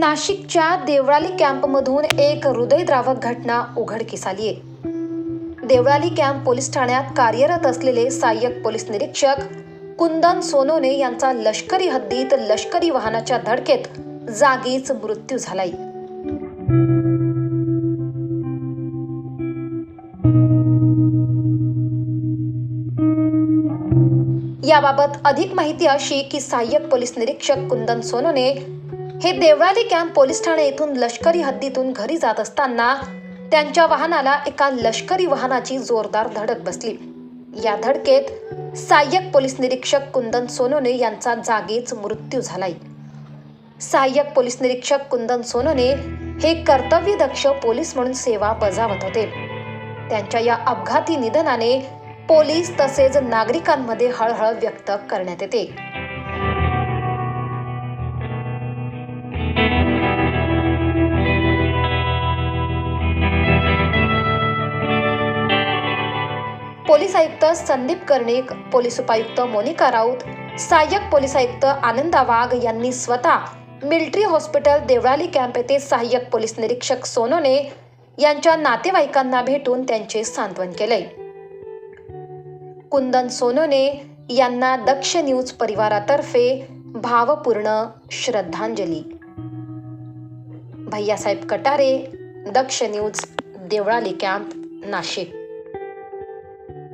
नाशिकच्या देवळाली कॅम्पमधून एक हृदयद्रावक घटना उघडकीस आली आहे. देवळाली कॅम्प पोलीस ठाण्यात कार्यरत असलेले सहाय्यक पोलीस निरीक्षक कुंदन सोनोने यांचा लष्करी हद्दीत लष्करी वाहनाच्या धडकेत जागीच मृत्यू झालाय. याबाबत अधिक माहिती अशी की सहाय्यक पोलीस निरीक्षक कुंदन सोनोने हे देवळाली कॅम्प पोलीस ठाणे येथून लष्करी हद्दीतून घरी जात असताना त्यांच्या वाहनाला एका लष्करी वाहनाची जोरदार धडक बसली. या धडकेत सहाय्यक पोलीस निरीक्षक कुंदन सोनोने यांचा जागीच मृत्यू झालाय. सहाय्यक पोलीस निरीक्षक कुंदन सोनोने हे कर्तव्यदक्ष पोलीस म्हणून सेवा बजावत होते. त्यांच्या या अपघाती निधनाने पोलीस तसेच नागरिकांमध्ये हळहळ व्यक्त करण्यात येते. पोलीस आयुक्त संदीप कर्णिक पोलीस उपायुक्त मोनिका राऊत सहाय्यक पोलीस आयुक्त आनंदा वाघ यांनी स्वतः मिलिटरी हॉस्पिटल देवळाली कॅम्प येथे सहाय्यक पोलीस निरीक्षक सोनोने यांच्या नातेवाईकांना भेटून त्यांचे सांत्वन केले. कुंदन सोनोने यांना दक्ष न्यूज परिवारातर्फे भावपूर्ण श्रद्धांजली. Bhaiyasaheb Katare Daksh news Deolali camp Nashik.